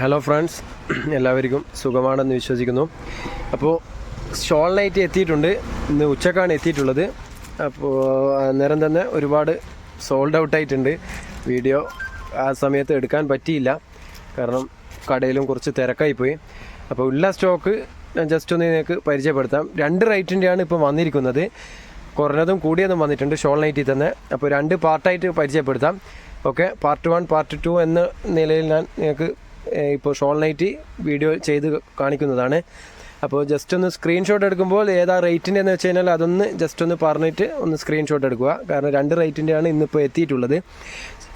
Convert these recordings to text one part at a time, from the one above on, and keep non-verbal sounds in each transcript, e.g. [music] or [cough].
Hello friends എല്ലാവർക്കും സുഖമാണെന്ന് വിശ്വസിക്കുന്നു. അപ്പോൾ ഷോൾ നൈറ്റ് എത്തിയിട്ടുണ്ട്. ഇന്ന് ഉച്ചക്കാണ് എത്തിയിട്ടുള്ളത്. അപ്പോൾ അന്നേരം തന്നെ ഒരുപാട് സോൾഡ് ഔട്ട് ആയിട്ടുണ്ട്. വീഡിയോ ആ സമയത്ത് എടുക്കാൻ പറ്റിയില്ല. കാരണം കടയിലും കുറച്ച് തിരക്കായി പോയി. അപ്പോൾ ഉള്ള സ്റ്റോക്ക് ഞാൻ ജസ്റ്റ് ഒന്ന് നിങ്ങൾക്ക് പരിചയപ്പെടുത്താം. രണ്ട് റേറ്റിന്റെയാണ് ഇപ്പോൾ വന്നിരിക്കുന്നത്. കുറഞ്ഞതും കൂടിയതും വന്നിട്ടുണ്ട് ഷോൾ നൈറ്റിൽ തന്നെ. അപ്പോൾ രണ്ട് പാർട്ടായിട്ട് പരിചയപ്പെടുത്താം. Okay? Part one part two എന്ന നിലയിൽ ഞാൻ നിങ്ങൾക്ക് ഇപ്പോൾ ഷോൾ നൈറ്റി വീഡിയോ ചെയ്ത് കാണിക്കുന്നതാണ്. അപ്പോൾ ജസ്റ്റ് ഒന്ന് സ്ക്രീൻഷോട്ട് എടുക്കുമ്പോൾ ഏതാ റേറ്റിന്റെ എന്ന് വെച്ച് കഴിഞ്ഞാൽ അതൊന്ന് ജസ്റ്റ് ഒന്ന് പറഞ്ഞിട്ട് ഒന്ന് സ്ക്രീൻഷോട്ട് എടുക്കുക. കാരണം രണ്ട് റേറ്റിന്റെയാണ് ഇന്നിപ്പോൾ എത്തിയിട്ടുള്ളത്.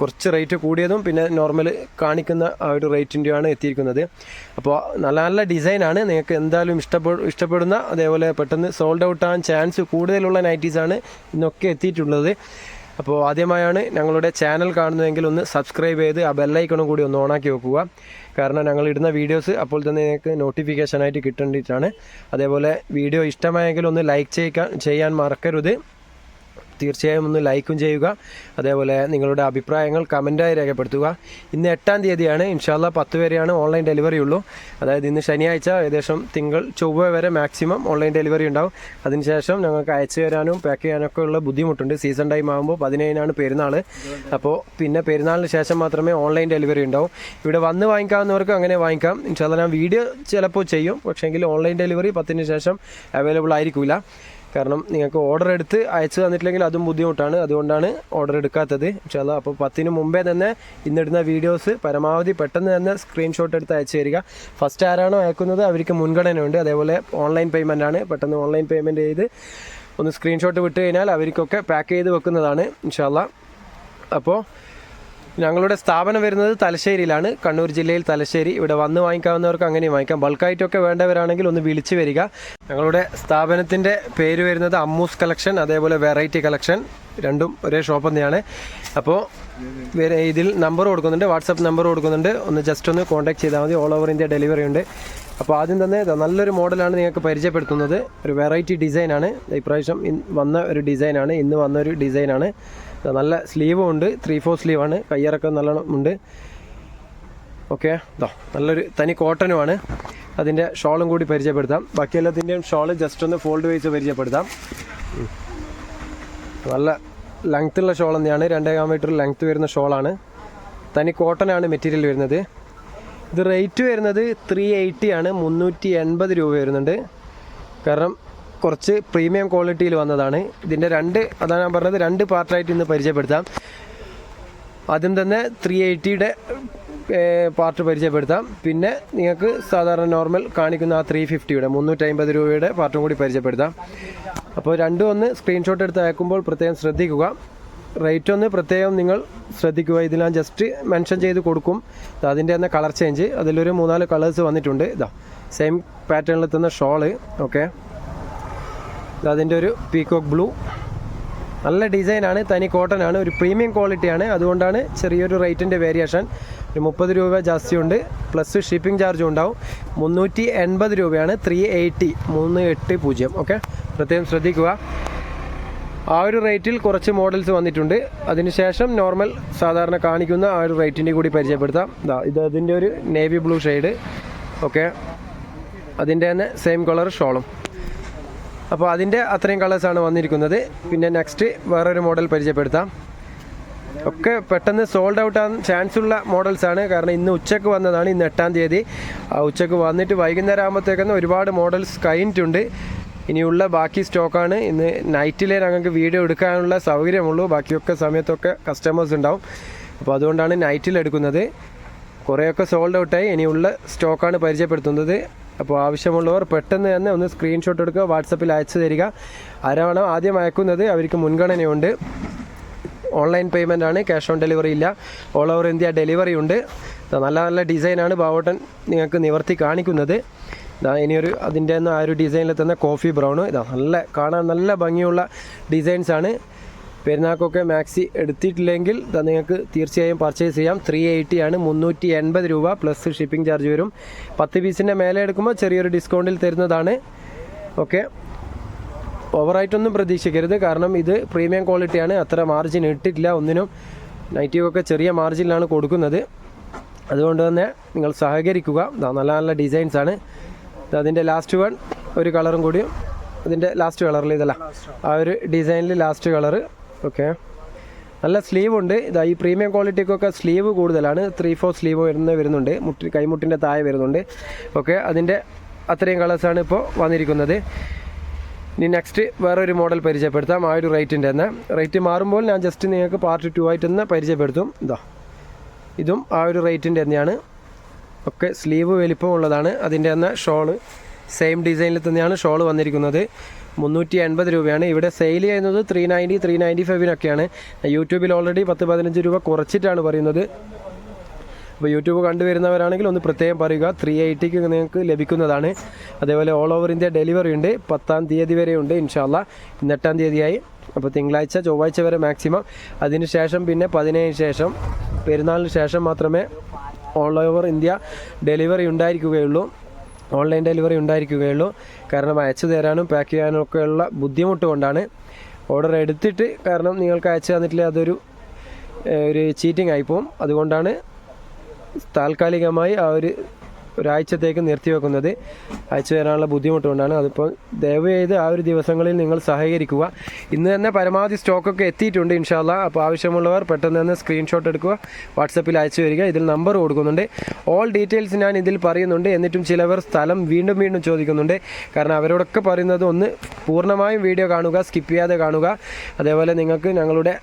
കുറച്ച് റേറ്റ് കൂടിയതും പിന്നെ നോർമൽ കാണിക്കുന്ന ആ ഒരു റേറ്റിന്റെയാണ് എത്തിയിരിക്കുന്നത്. അപ്പോൾ നല്ല നല്ല ഡിസൈനാണ് നിങ്ങൾക്ക് എന്തായാലും ഇഷ്ടപ്പെടു ഇഷ്ടപ്പെടുന്ന അതേപോലെ പെട്ടെന്ന് സോൾഡ് ഔട്ട് ആകാൻ ചാൻസ് കൂടുതലുള്ള നൈറ്റീസാണ് ഇന്നൊക്കെ എത്തിയിട്ടുള്ളത്. അപ്പോൾ ആദ്യമായാണ് ഞങ്ങളുടെ ചാനൽ കാണുന്നതെങ്കിൽ ഒന്ന് സബ്സ്ക്രൈബ് ചെയ്ത് ആ ബെല്ലൈക്കണും കൂടി ഒന്ന് ഓണാക്കി വെക്കുക. കാരണം ഞങ്ങൾ ഇടുന്ന വീഡിയോസ് അപ്പോൾ തന്നെ നിങ്ങൾക്ക് നോട്ടിഫിക്കേഷനായിട്ട് കിട്ടേണ്ടിയിട്ടാണ് അതേപോലെ വീഡിയോ ഇഷ്ടമായെങ്കിൽ ഒന്ന് ലൈക്ക് ചെയ്യാൻ ചെയ്യാൻ മറക്കരുത്. തീർച്ചയായും ഒന്ന് ലൈക്കും ചെയ്യുക. അതേപോലെ നിങ്ങളുടെ അഭിപ്രായങ്ങൾ കമന്റായി രേഖപ്പെടുത്തുക. ഇന്ന് എട്ടാം തീയതിയാണ്. ഇൻഷാല്ല പത്ത് വരെയാണ് ഓൺലൈൻ ഡെലിവറി ഉള്ളൂ. അതായത് ഇന്ന് ശനിയാഴ്ച ഏകദേശം തിങ്കൾ ചൊവ്വ വരെ മാക്സിമം ഓൺലൈൻ ഡെലിവറി ഉണ്ടാവും. അതിനുശേഷം ഞങ്ങൾക്ക് അയച്ചു തരാനും പാക്ക് ചെയ്യാനൊക്കെ ഉള്ള ബുദ്ധിമുട്ടുണ്ട്. സീസൺ ടൈം ആകുമ്പോൾ പതിനേഴിനാണ് പെരുന്നാൾ. അപ്പോൾ പിന്നെ പെരുന്നാളിന് ശേഷം മാത്രമേ ഓൺലൈൻ ഡെലിവറി ഉണ്ടാവും. ഇവിടെ വന്ന് വാങ്ങിക്കാവുന്നവർക്ക് അങ്ങനെ വാങ്ങിക്കാം. ഇൻഷാല്ല ഞാൻ വീഡിയോ ചിലപ്പോൾ ചെയ്യും. പക്ഷേങ്കിൽ ഓൺലൈൻ ഡെലിവറി പത്തിന് ശേഷം അവൈലബിൾ ആയിരിക്കില്ല. കാരണം നിങ്ങൾക്ക് ഓർഡർ എടുത്ത് അയച്ചു തന്നിട്ടില്ലെങ്കിൽ അതും ബുദ്ധിമുട്ടാണ്. അതുകൊണ്ടാണ് ഓർഡർ എടുക്കാത്തത്. ഇൻഷാല്ല അപ്പോൾ പത്തിന് മുമ്പേ തന്നെ ഇന്നിടുന്ന വീഡിയോസ് പരമാവധി പെട്ടെന്ന് തന്നെ സ്ക്രീൻഷോട്ട് എടുത്ത് അയച്ചു തരിക. ഫസ്റ്റ് ആരാണോ അയക്കുന്നത് അവർക്ക് മുൻഗണനയുണ്ട്. അതേപോലെ ഓൺലൈൻ പേയ്മെന്റ് ആണ്. പെട്ടെന്ന് ഓൺലൈൻ പേയ്മെന്റ് ചെയ്ത് ഒന്ന് സ്ക്രീൻഷോട്ട് വിട്ട് കഴിഞ്ഞാൽ അവർക്കൊക്കെ പാക്ക് ചെയ്ത് വെക്കുന്നതാണ്. ഇൻഷാല്ല അപ്പോൾ ഞങ്ങളുടെ സ്ഥാപനം വരുന്നത് തലശ്ശേരിയിലാണ്. കണ്ണൂർ ജില്ലയിൽ തലശ്ശേരി. ഇവിടെ വന്ന് വാങ്ങിക്കാവുന്നവർക്ക് അങ്ങനെ വാങ്ങിക്കാം. ബൾക്കായിട്ടൊക്കെ വേണ്ടവരാണെങ്കിൽ ഒന്ന് വിളിച്ച് വരിക. ഞങ്ങളുടെ സ്ഥാപനത്തിന്റെ പേര് വരുന്നത് അമ്മൂസ് കളക്ഷൻ അതേപോലെ വെറൈറ്റി കളക്ഷൻ. രണ്ടും ഒരേ ഷോപ്പ് തന്നെയാണ്. അപ്പോൾ ഇതിൽ നമ്പർ കൊടുക്കുന്നുണ്ട്. വാട്സപ്പ് നമ്പർ കൊടുക്കുന്നുണ്ട്. ഒന്ന് ജസ്റ്റ് ഒന്ന് കോൺടാക്ട് ചെയ്താൽ മതി. ഓൾ ഓവർ ഇന്ത്യ ഡെലിവറി ഉണ്ട്. അപ്പോൾ ആദ്യം തന്നെ നല്ലൊരു മോഡലാണ് നിങ്ങൾക്ക് പരിചയപ്പെടുത്തുന്നത്. ഒരു വെറൈറ്റി ഡിസൈനാണ്. ഇപ്രാവശ്യം വന്ന ഒരു ഡിസൈനാണ്. ഇന്ന് വന്ന ഒരു ഡിസൈനാണ്. നല്ല സ്ലീവും ഉണ്ട്. ത്രീ ഫോർ സ്ലീവാണ് കയ്യിറക്കം നല്ലോണം ഉണ്ട്. ഓക്കെ ഇതോ നല്ലൊരു തനി കോട്ടനുമാണ് അതിന്റെ ഷോളും കൂടി പരിചയപ്പെടുത്താം. ബാക്കി എല്ലാത്തിന്റെയും ഷോൾ ജസ്റ്റ് ഒന്ന് ഫോൾഡ് വൈസ് പരിചയപ്പെടുത്താം. നല്ല നല്ല ലെങ്ത്തുള്ള ഷോൾ തന്നെയാണ്. രണ്ടേകാൽ മീറ്റർ ലെങ്ത്ത് വരുന്ന ഷോളാണ് തനി കോട്ടനാണ് മെറ്റീരിയൽ വരുന്നത്. ഇത് റേറ്റ് വരുന്നത് ത്രീ എയ്റ്റി ആണ്. മുന്നൂറ്റി എൺപത് രൂപ വരുന്നുണ്ട്. കാരണം കുറച്ച് പ്രീമിയം ക്വാളിറ്റിയിൽ വന്നതാണ്. ഇതിന്റെ രണ്ട് അതാണ് ഞാൻ പറഞ്ഞത് രണ്ട് പാർട്ടായിട്ട് ഇന്ന് പരിചയപ്പെടുത്താം. ആദ്യം തന്നെ ത്രീ എയ്റ്റിയുടെ പാർട്ട് പരിചയപ്പെടുത്താം. പിന്നെ നിങ്ങൾക്ക് സാധാരണ നോർമൽ കാണിക്കുന്ന ആ ത്രീ ഫിഫ്റ്റിയുടെ മുന്നൂറ്റമ്പത് രൂപയുടെ പാർട്ടും കൂടി പരിചയപ്പെടുത്താം. അപ്പോൾ രണ്ടും ഒന്ന് സ്ക്രീൻഷോട്ട് എടുത്ത് അയക്കുമ്പോൾ പ്രത്യേകം ശ്രദ്ധിക്കുക. റേറ്റ് ഒന്ന് പ്രത്യേകം നിങ്ങൾ ശ്രദ്ധിക്കുക. ഇതിൽ ഞാൻ ജസ്റ്റ് മെൻഷൻ ചെയ്ത് കൊടുക്കും. അതിന്റെ തന്നെ കളർ ചേഞ്ച് അതിലൊരു മൂന്നാൽ കളേഴ്സ് വന്നിട്ടുണ്ട്. ഇതാ സെയിം പാറ്റേണിൽ തന്നെ ഷോൾ ഓക്കെ അതിന്റെ ഒരു പീകോക്ക് ബ്ലൂ നല്ല ഡിസൈനാണ് തനി കോട്ടൺ ആണ്. ഒരു പ്രീമിയം ക്വാളിറ്റിയാണ് അതുകൊണ്ടാണ് ചെറിയൊരു റേറ്റിന്റെ വേരിയേഷൻ ഒരു മുപ്പത് രൂപ ജാസ്തിയുണ്ട്. പ്ലസ് ഷിപ്പിംഗ് ചാർജും ഉണ്ടാവും. മുന്നൂറ്റി എൺപത് രൂപയാണ്. ത്രീ എയ്റ്റി മൂന്ന് എട്ട് പൂജ്യം. ഓക്കെ പ്രത്യേകം ശ്രദ്ധിക്കുക. ആ ഒരു റേറ്റിൽ കുറച്ച് മോഡൽസ് വന്നിട്ടുണ്ട്. അതിനുശേഷം നോർമൽ സാധാരണ കാണിക്കുന്ന ആ ഒരു റേറ്റിന്റെ കൂടി പരിചയപ്പെടുത്താം. ഇത് അതിന്റെ ഒരു നേവി ബ്ലൂ ഷെയ്ഡ് ഓക്കെ അതിന്റെ തന്നെ സെയിം കളർ ഷോളും. അപ്പോൾ അതിന്റെ അത്രയും കളേഴ്സാണ് വന്നിരിക്കുന്നത്. പിന്നെ നെക്സ്റ്റ് വേറൊരു മോഡൽ പരിചയപ്പെടുത്താം. ഒക്കെ പെട്ടെന്ന് സോൾഡ് ഔട്ട് ആകാൻ ചാൻസ് ഉള്ള മോഡൽസാണ് കാരണം ഇന്ന് ഉച്ചയ്ക്ക് വന്നതാണ് ഇന്ന് എട്ടാം തീയതി. ഉച്ചയ്ക്ക് വന്നിട്ട് വൈകുന്നേരം ആകുമ്പോഴത്തേക്കൊന്ന് ഒരുപാട് മോഡൽസ് കഴിഞ്ഞിട്ടുണ്ട്. ഇനിയുള്ള ബാക്കി സ്റ്റോക്കാണ് ഇന്ന് നൈറ്റിലേ ഞങ്ങൾക്ക് വീഡിയോ എടുക്കാനുള്ള സൗകര്യമുള്ളൂ. ബാക്കിയൊക്കെ സമയത്തൊക്കെ കസ്റ്റമേഴ്സ് ഉണ്ടാവും. അപ്പോൾ അതുകൊണ്ടാണ് നൈറ്റിൽ എടുക്കുന്നത്. കുറേയൊക്കെ സോൾഡ് ഔട്ടായി ഇനിയുള്ള സ്റ്റോക്കാണ് പരിചയപ്പെടുത്തുന്നത്. അപ്പോൾ ആവശ്യമുള്ളവർ പെട്ടെന്ന് തന്നെ ഒന്ന് സ്ക്രീൻഷോട്ട് എടുക്കുക വാട്സപ്പിൽ അയച്ചു തരിക. ആരാണ് ആദ്യം അയക്കുന്നത് അവർക്ക് മുൻഗണനയുണ്ട്. ഓൺലൈൻ പേയ്മെന്റ് ആണ് ക്യാഷ് ഓൺ ഡെലിവറി ഇല്ല. ഓൾ ഓവർ ഇന്ത്യ ഡെലിവറി ഉണ്ട്. നല്ല നല്ല ഡിസൈനാണ് ബാവോട്ടൻ നിങ്ങൾക്ക് നിവർത്തി കാണിക്കുന്നത്. ഇതാ ഇനിയൊരു അതിന്റെ ആ ഒരു ഡിസൈനിൽ തന്നെ കോഫി ബ്രൗൺ ഇതാ നല്ല കാണാൻ നല്ല ഭംഗിയുള്ള ഡിസൈൻസ് ആണ് പെരുന്നാൾക്കൊക്കെ മാക്സി എടുത്തിട്ടില്ലെങ്കിൽ നിങ്ങൾക്ക് തീർച്ചയായും പർച്ചേസ് ചെയ്യാം. ത്രീ എയ്റ്റി ആണ് മുന്നൂറ്റി എൺപത് രൂപ പ്ലസ് ഷിപ്പിംഗ് ചാർജ് വരും. പത്ത് പീസിന്റെ മേലെ എടുക്കുമ്പോൾ ചെറിയൊരു ഡിസ്കൗണ്ടിൽ തരുന്നതാണ്. ഓക്കെ ഓവറായിട്ടൊന്നും പ്രതീക്ഷിക്കരുത്. കാരണം ഇത് പ്രീമിയം ക്വാളിറ്റിയാണ് അത്ര മാർജിൻ ഇട്ടിട്ടില്ല ഒന്നിനും. നൈറ്റീവൊക്കെ ചെറിയ മാർജിനിലാണ് കൊടുക്കുന്നത്. അതുകൊണ്ട് തന്നെ നിങ്ങൾ സഹകരിക്കുക. നല്ല നല്ല ഡിസൈൻസ് ആണ്. അതിന്റെ ലാസ്റ്റ് വൺ ഒരു കളറും കൂടിയും അതിന്റെ ലാസ്റ്റ് കളറിൽ ഇതല്ല. ആ ഒരു ഡിസൈനിൽ ലാസ്റ്റ് കളറ് ഓക്കെ. നല്ല സ്ലീവ് ഉണ്ട് ഇതാ ഈ പ്രീമിയം ക്വാളിറ്റിക്കൊക്കെ സ്ലീവ് കൂടുതലാണ്. ത്രീ ഫോർ സ്ലീവ് വരുന്ന വരുന്നുണ്ട്. മുട്ടി കൈമുട്ടിന്റെ താഴെ വരുന്നുണ്ട്. ഓക്കെ. അതിന്റെ അത്രയും കളേഴ്സാണ് ഇപ്പോൾ വന്നിരിക്കുന്നത്. ഇനി നെക്സ്റ്റ് വേറൊരു മോഡൽ പരിചയപ്പെടുത്താം. ആ ഒരു റേറ്റിന്റെ തന്നെ. റേറ്റ് മാറുമ്പോൾ ഞാൻ ജസ്റ്റ് നിങ്ങൾക്ക് പാർട്ട് ടു ആയിട്ട് തന്നെ പരിചയപ്പെടുത്തും. ഇതാ. ഇതും ആ ഒരു റേറ്റിന്റെ തന്നെയാണ്. ഒക്കെ സ്ലീവ് വലിപ്പമുള്ളതാണ്. അതിന്റെ തന്നെ ഷോൾ. സെയിം ഡിസൈനിൽ തന്നെയാണ് ഷോൾ വന്നിരിക്കുന്നത്. മുന്നൂറ്റി എൺപത് രൂപയാണ്. ഇവിടെ സെയിൽ ചെയ്യുന്നത് ത്രീ നയന്റി ത്രീ നയന്റി ഫൈവിനൊക്കെയാണ് യൂട്യൂബിൽ ഓൾറെഡി പത്ത് പതിനഞ്ച് രൂപ കുറച്ചിട്ടാണ് പറയുന്നത്. അപ്പോൾ യൂട്യൂബ് കണ്ടുവരുന്നവരാണെങ്കിൽ ഒന്ന് പ്രത്യേകം പറയുക. ത്രീ എയ്റ്റിക്ക് നിങ്ങൾക്ക് ലഭിക്കുന്നതാണ്. അതേപോലെ ഓൾ ഓവർ ഇന്ത്യ ഡെലിവറി ഉണ്ട്. പത്താം തീയതി വരെ ഉണ്ട് ഇൻഷാല്ല ഇന്ന് എട്ടാം തീയതിയായി. അപ്പോൾ തിങ്കളാഴ്ച ചൊവ്വാഴ്ച വരെ മാക്സിമം അതിന് ശേഷം പിന്നെ പതിനേഴിന് ശേഷം പെരുന്നാളിന് ശേഷം മാത്രമേ ഓൾ ഓവർ ഇന്ത്യ ഡെലിവറി ഉണ്ടായിരിക്കുകയുള്ളൂ. ഓൺലൈൻ ഡെലിവറി ഉണ്ടായിരിക്കുകയുള്ളൂ. കാരണം അയച്ചു തരാനും പാക്ക് ചെയ്യാനും ഒക്കെയുള്ള ബുദ്ധിമുട്ട് കൊണ്ടാണ് ഓർഡർ എടുത്തിട്ട് കാരണം നിങ്ങൾക്ക് അയച്ചു തന്നിട്ടില്ല അതൊരു ഒരു ചീറ്റിംഗ് ആയിപ്പോവും അതുകൊണ്ടാണ് താൽക്കാലികമായി ആ ഒരു ഒരാഴ്ചത്തേക്ക് നിർത്തിവെക്കുന്നത് അയച്ചു തരാനുള്ള ബുദ്ധിമുട്ടുകൊണ്ടാണ്. അതിപ്പോൾ ദയവ് ചെയ്ത് ആ ഒരു ദിവസങ്ങളിൽ നിങ്ങൾ സഹകരിക്കുക. ഇന്ന് തന്നെ പരമാവധി സ്റ്റോക്കൊക്കെ എത്തിയിട്ടുണ്ട് ഇൻഷാല്ല അപ്പോൾ ആവശ്യമുള്ളവർ പെട്ടെന്ന് തന്നെ സ്ക്രീൻഷോട്ട് എടുക്കുക. വാട്സപ്പിൽ അയച്ചു വരിക ഇതിൽ നമ്പർ കൊടുക്കുന്നുണ്ട്. ഓൾ ഡീറ്റെയിൽസ് ഞാൻ ഇതിൽ പറയുന്നുണ്ട്. എന്നിട്ടും ചിലവർ സ്ഥലം വീണ്ടും വീണ്ടും ചോദിക്കുന്നുണ്ട്. കാരണം അവരോടൊക്കെ പറയുന്നത് ഒന്ന് പൂർണമായും വീഡിയോ കാണുക സ്കിപ്പ് ചെയ്യാതെ കാണുക. അതേപോലെ നിങ്ങൾക്ക് ഞങ്ങളുടെ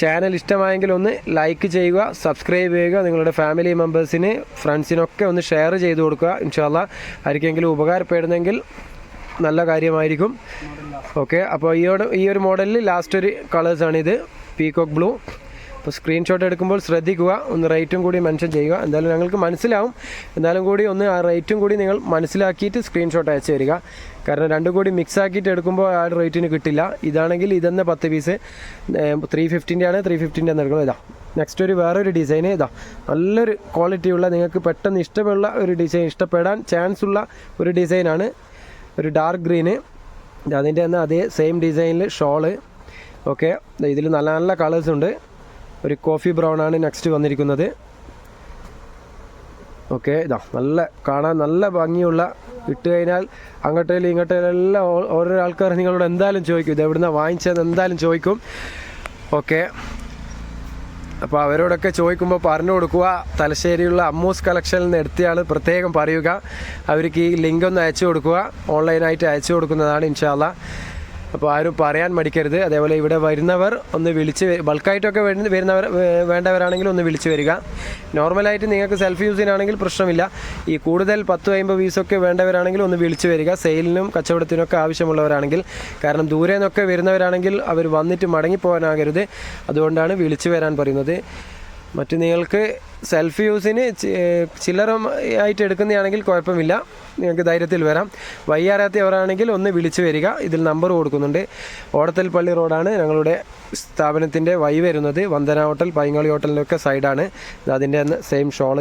ചാനൽ ഇഷ്ടമായെങ്കിൽ ഒന്ന് ലൈക്ക് ചെയ്യുക സബ്സ്ക്രൈബ് ചെയ്യുക നിങ്ങളുടെ ഫാമിലി മെമ്പേഴ്സിന് ഫ്രണ്ട്സിനൊക്കെ ഒന്ന് ഷെയർ ചെയ്ത് കൊടുക്കുക. ഇൻഷാല്ല ആർക്കെങ്കിലും ഉപകാരപ്പെടുന്നെങ്കിൽ നല്ല കാര്യമായിരിക്കും. ഓക്കെ അപ്പോൾ ഈ ഈ ഒരു മോഡലിൽ ലാസ്റ്റ് ഒരു കളേഴ്സാണിത് പീകോക്ക് ബ്ലൂ അപ്പോൾ സ്ക്രീൻഷോട്ട് എടുക്കുമ്പോൾ ശ്രദ്ധിക്കുക ഒന്ന് റേറ്റും കൂടി മെൻഷൻ ചെയ്യുക. എന്തായാലും ഞങ്ങൾക്ക് മനസ്സിലാവും. എന്നാലും കൂടി ഒന്ന് ആ റേറ്റും കൂടി നിങ്ങൾ മനസ്സിലാക്കിയിട്ട് സ്ക്രീൻഷോട്ട് അയച്ചു തരിക. കാരണം രണ്ടും കൂടി മിക്സ് ആക്കിയിട്ട് എടുക്കുമ്പോൾ ആ റേറ്റിന് കിട്ടില്ല. ഇതാണെങ്കിൽ ഇതെന്ന പത്ത് പീസ് ത്രീ ഫിഫ്റ്റിന്റെ ആണ് ത്രീ ഫിഫ്റ്റിന്റെ എന്ന് എടുക്കുന്നത് ഇതാ. നെക്സ്റ്റ് ഒരു വേറൊരു ഡിസൈൻ ഇതാ. നല്ലൊരു ക്വാളിറ്റി ഉള്ള നിങ്ങൾക്ക് പെട്ടെന്ന് ഇഷ്ടമുള്ള ഒരു ഡിസൈൻ ഇഷ്ടപ്പെടാൻ ചാൻസ് ഉള്ള ഒരു ഡിസൈനാണ് ഒരു ഡാർക്ക് ഗ്രീന് അതിന്റെ തന്നെ അതേ സെയിം ഡിസൈനിൽ ഷോൾ ഓക്കെ ഇതിൽ നല്ല നല്ല കളേഴ്സ് ഉണ്ട്. ഒരു കോഫി ബ്രൗൺ ആണ് നെക്സ്റ്റ് വന്നിരിക്കുന്നത്. ഓക്കെ ഇതാ നല്ല കാണാൻ നല്ല ഭംഗിയുള്ള ഇട്ട് കഴിഞ്ഞാൽ അങ്ങോട്ടേലും ഇങ്ങോട്ടേലും എല്ലാം ഓരോ ആൾക്കാർ നിങ്ങളോട് എന്തായാലും ചോദിക്കും ഇത് എവിടുന്ന വാങ്ങിച്ചതെന്ന് എന്തായാലും ചോദിക്കും. ഓക്കെ അപ്പോൾ അവരോടൊക്കെ ചോദിക്കുമ്പോൾ പറഞ്ഞു കൊടുക്കുക. തലശ്ശേരിയുള്ള അമ്മൂസ് കളക്ഷനിൽ നിന്ന് എടുത്തയാൾ പ്രത്യേകം പറയുക. അവർക്ക് ഈ ലിങ്ക് ഒന്ന് അയച്ചു കൊടുക്കുക. ഓൺലൈനായിട്ട് അയച്ചു കൊടുക്കുന്നതാണ് ഇൻഷാല്ല അപ്പോൾ ആരും പറയാൻ മടിക്കരുത്. അതേപോലെ ഇവിടെ വരുന്നവർ ഒന്ന് വിളിച്ച് ബൾക്കായിട്ടൊക്കെ വരുന്നവർ വേണ്ടവരാണെങ്കിൽ ഒന്ന് വിളിച്ച് വരിക. നോർമലായിട്ട് നിങ്ങൾക്ക് സെൽഫ് യൂസിനാണെങ്കിൽ പ്രശ്നമില്ല. ഈ കൂടുതൽ പത്ത് അമ്പത് പീസൊക്കെ വേണ്ടവരാണെങ്കിൽ ഒന്ന് വിളിച്ച് വരിക. സെയിലിനും കച്ചവടത്തിനൊക്കെ ആവശ്യമുള്ളവരാണെങ്കിൽ. കാരണം ദൂരെ നിന്നൊക്കെ വരുന്നവരാണെങ്കിൽ അവർ വന്നിട്ട് മടങ്ങിപ്പോകാനാകരുത്. അതുകൊണ്ടാണ് വിളിച്ചു വരാൻ പറയുന്നത്. മറ്റു നിങ്ങൾക്ക് സെൽഫ് യൂസിന് ചില്ലറ ആയിട്ട് എടുക്കുന്നതാണെങ്കിൽ കുഴപ്പമില്ല. നിങ്ങൾക്ക് ധൈര്യത്തിൽ വരാം. വയ്യാറാത്തവരാണെങ്കിൽ ഒന്ന് വിളിച്ചു വരിക. ഇതിൽ നമ്പർ കൊടുക്കുന്നുണ്ട്. ഓടത്തൽ പള്ളി റോഡാണ് ഞങ്ങളുടെ സ്ഥാപനത്തിന്റെ വൈ വരുന്നത്. വന്ദന ഹോട്ടൽ പൈങ്ങോളി ഹോട്ടലിനൊക്കെ സൈഡാണ് അതിന്റെ സെയിം ഷോൾ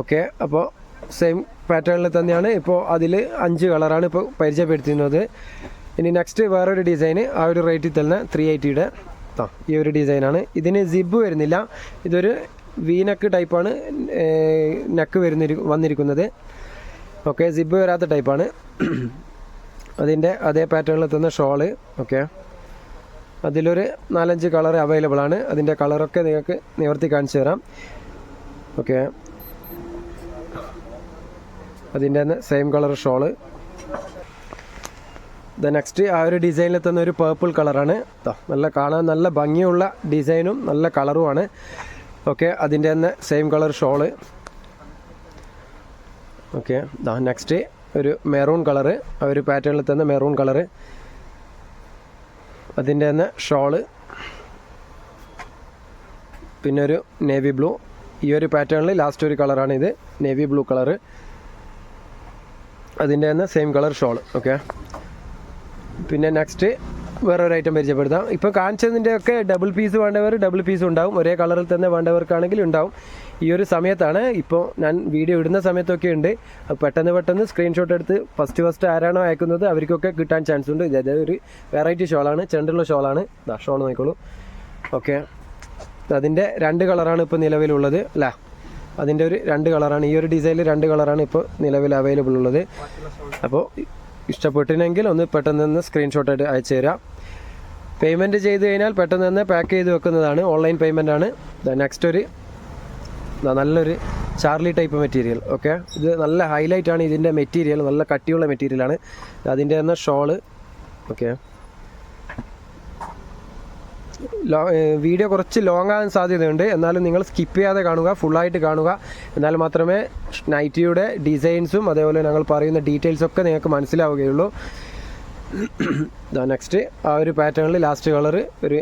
ഓക്കെ അപ്പോൾ സെയിം പാറ്റേണിൽ തന്നെയാണ്. ഇപ്പോൾ അതിൽ അഞ്ച് കളറാണ് ഇപ്പോൾ പരിചയപ്പെടുത്തുന്നത് ഇനി നെക്സ്റ്റ് വേറൊരു ഡിസൈന് ആ ഒരു റേറ്റിൽ തന്നെ ത്രീ എയ്റ്റിയുടെ ഈ ഒരു ഡിസൈനാണ്. ഇതിന് സിബ് വരുന്നില്ല. ഇതൊരു വി നെക്ക് ടൈപ്പാണ് നെക്ക് വരുന്നിരി വന്നിരിക്കുന്നത്. ഓക്കെ സിബ് വരാത്ത ടൈപ്പാണ് അതിന്റെ അതേ പാറ്റേണിൽ എത്തുന്ന ഷോൾ ഓക്കെ അതിലൊരു നാലഞ്ച് കളർ അവൈലബിൾ ആണ്. അതിന്റെ കളറൊക്കെ നിങ്ങൾക്ക് നിവർത്തി കാണിച്ചു തരാം. ഓക്കെ അതിന്റെ same colour shawl the next ആ ഒരു ഡിസൈനിൽ തന്നെ ഒരു പേർപ്പിൾ കളറാണ് നല്ല കാണാൻ നല്ല ഭംഗിയുള്ള ഡിസൈനും നല്ല കളറുമാണ് ഓക്കെ അതിന്റെ തന്നെ സെയിം കളർ ഷോൾ ഓക്കെ ദാ നെക്സ്റ്റ് ഒരു മെറൂൺ കളറ് ആ ഒരു പാറ്റേണിൽ തന്നെ മെറൂൺ കളറ് അതിന്റെ തന്നെ ഷോൾ പിന്നെ ഒരു നേവി ബ്ലൂ ഈ ഒരു പാറ്റേണിൽ ലാസ്റ്റ് ഒരു കളറാണ് ഇത് നേവി ബ്ലൂ കളറ് അതിന്റെ തന്നെ സെയിം കളർ ഷോൾ ഓക്കെ. പിന്നെ നെക്സ്റ്റ് വേറൊരു ഐറ്റം പരിചയപ്പെടുത്താം. ഇപ്പോൾ കാണിച്ചതിന്റെ ഒക്കെ ഡബിൾ പീസ് വേണ്ടവർ ഡബിൾ പീസ് ഉണ്ടാവും. ഒരേ കളറിൽ തന്നെ വേണ്ടവർക്കാണെങ്കിൽ ഉണ്ടാവും. ഈ ഒരു സമയത്താണ് ഇപ്പോൾ ഞാൻ വീഡിയോ ഇടുന്ന സമയത്തൊക്കെ ഉണ്ട്. പെട്ടെന്ന് പെട്ടെന്ന് സ്ക്രീൻഷോട്ട് എടുത്ത് ഫസ്റ്റ് ഫസ്റ്റ് ആരാണോ അയക്കുന്നത് അവർക്കൊക്കെ കിട്ടാൻ ചാൻസ് ഉണ്ട്. ഇതായത് ഒരു വെറൈറ്റി ഷോളാണ് ചെണ്ടുള്ള ഷോളാണ് ഷോൾ നോക്കിക്കോളൂ. ഓക്കെ അതിന്റെ രണ്ട് കളറാണ് ഇപ്പോൾ നിലവിലുള്ളത്. അല്ല? അതിന്റെ ഒരു രണ്ട് കളറാണ് ഈ ഒരു ഡിസൈനിൽ രണ്ട് കളറാണ് ഇപ്പോൾ നിലവിൽ അവൈലബിൾ ഉള്ളത്. അപ്പോൾ ഇഷ്ടപ്പെട്ടിനെങ്കിൽ ഒന്ന് പെട്ടെന്ന് തന്നെ സ്ക്രീൻഷോട്ടായിട്ട് അയച്ചു തരാം. പേയ്മെന്റ് ചെയ്ത് കഴിഞ്ഞാൽ പെട്ടെന്ന് തന്നെ പാക്ക് ചെയ്ത് വെക്കുന്നതാണ്. ഓൺലൈൻ പേയ്മെന്റ് ആണ്. നെക്സ്റ്റ് ഒരു നല്ലൊരു ചാർലി ടൈപ്പ് മെറ്റീരിയൽ ഓക്കെ ഇത് നല്ല ഹൈലൈറ്റ് ആണ് ഇതിന്റെ മെറ്റീരിയൽ നല്ല കട്ടിയുള്ള മെറ്റീരിയലാണ് അതിന്റെ തന്നെ ഷോൾ ഓക്കെ വീഡിയോ കുറച്ച് ലോങ് ആകാൻ സാധ്യതയുണ്ട്. എന്നാലും നിങ്ങൾ സ്കിപ്പ് ചെയ്യാതെ കാണുക ഫുള്ളായിട്ട് കാണുക. എന്നാൽ മാത്രമേ നൈറ്റിയുടെ ഡിസൈൻസും അതേപോലെ ഞങ്ങൾ പറയുന്ന ഡീറ്റെയിൽസൊക്കെ നിങ്ങൾക്ക് മനസ്സിലാവുകയുള്ളൂ. നെക്സ്റ്റ് ആ ഒരു പാറ്റേണിൽ ലാസ്റ്റ് കളർ ഒരു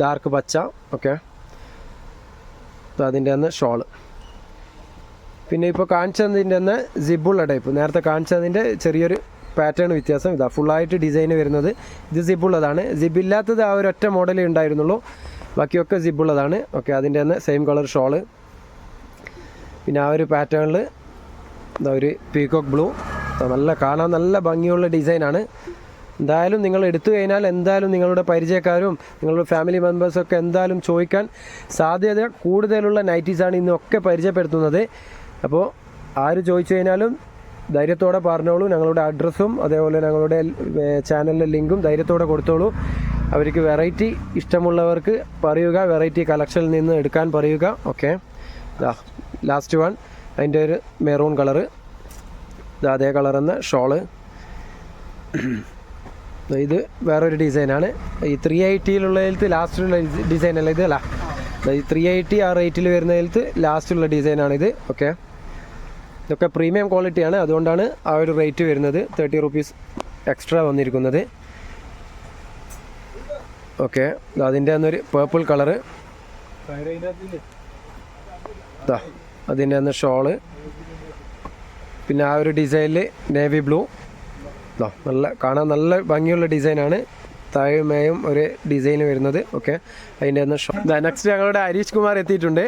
ഡാർക്ക് പച്ച. ഓക്കെ അതിന്റെ അന്ന് ഷോൾ പിന്നെ ഇപ്പോൾ കാണിച്ചതിന്റെ അന്ന് സിബുള്ള ടൈപ്പ് നേരത്തെ കാണിച്ചതിന്റെ ചെറിയൊരു പാറ്റേൺ വ്യത്യാസം. ഇതാ ഫുള്ളായിട്ട് ഡിസൈൻ വരുന്നത്. ഇത് സിബുള്ളതാണ് സിബില്ലാത്തത് ആ ഒരു ഒറ്റ മോഡലേ ഉണ്ടായിരുന്നുള്ളൂ. ബാക്കിയൊക്കെ സിബുള്ളതാണ് ഓക്കെ അതിന്റെ തന്നെ സെയിം കളർ ഷോൾ പിന്നെ ആ ഒരു പാറ്റേണിൽ എന്താ ഒരു പീകോക്ക് ബ്ലൂ നല്ല കാണാൻ നല്ല ഭംഗിയുള്ള ഡിസൈനാണ് എന്തായാലും നിങ്ങൾ എടുത്തു കഴിഞ്ഞാൽ എന്തായാലും നിങ്ങളുടെ പരിചയക്കാരും നിങ്ങളുടെ ഫാമിലി മെമ്പേഴ്സൊക്കെ എന്തായാലും ചോദിക്കാൻ സാധ്യത കൂടുതലുള്ള നൈറ്റീസാണ് ഇന്നൊക്കെ പരിചയപ്പെടുത്തുന്നത്. അപ്പോൾ ആര് ചോദിച്ചു കഴിഞ്ഞാലും ധൈര്യത്തോടെ പറഞ്ഞോളൂ. ഞങ്ങളുടെ അഡ്രസ്സും അതേപോലെ ഞങ്ങളുടെ ചാനലിലെ ലിങ്കും ധൈര്യത്തോടെ കൊടുത്തോളൂ. അവർക്ക് വെറൈറ്റി ഇഷ്ടമുള്ളവർക്ക് പറയുക വെറൈറ്റി കളക്ഷനിൽ നിന്ന് എടുക്കാൻ പറയുക. ഓക്കെ ലാസ്റ്റ് വൺ അതിന്റെ ഒരു മെറൂൺ കളറ് അതേ കളർ എന്ന ഷോൾ [clears throat] ഇത് വേറൊരു ഡിസൈനാണ് ഈ ത്രീ എയ്റ്റിയിലുള്ളതിലത്ത് ലാസ്റ്റിലുള്ള ഡിസൈൻ അല്ല ഇത്? അല്ല. ഈ ത്രീ ഐറ്റി ആ റേറ്റിൽ വരുന്നതിലത്ത് ലാസ്റ്റുള്ള ഡിസൈനാണിത് ഓക്കെ ഇതൊക്കെ പ്രീമിയം ക്വാളിറ്റിയാണ് അതുകൊണ്ടാണ് ആ ഒരു റേറ്റ് വരുന്നത്. തേർട്ടി റുപ്പീസ് എക്സ്ട്രാ വന്നിരിക്കുന്നത്. ഓക്കെ അതിന്റെ അന്നൊരു പേർപ്പിൾ കളറ് അതിന്റെ അന്ന് ഷോൾ പിന്നെ ആ ഒരു ഡിസൈനിൽ നേവി ബ്ലൂ ദാ നല്ല കാണാൻ നല്ല ഭംഗിയുള്ള ഡിസൈനാണ് താഴെമേയും ഒരു ഡിസൈൻ വരുന്നത്. ഓക്കെ അതിന്റെ അന്ന് ഷോ നെക്സ്റ്റ് ഞങ്ങളുടെ ഹരീഷ് കുമാർ എത്തിയിട്ടുണ്ട്.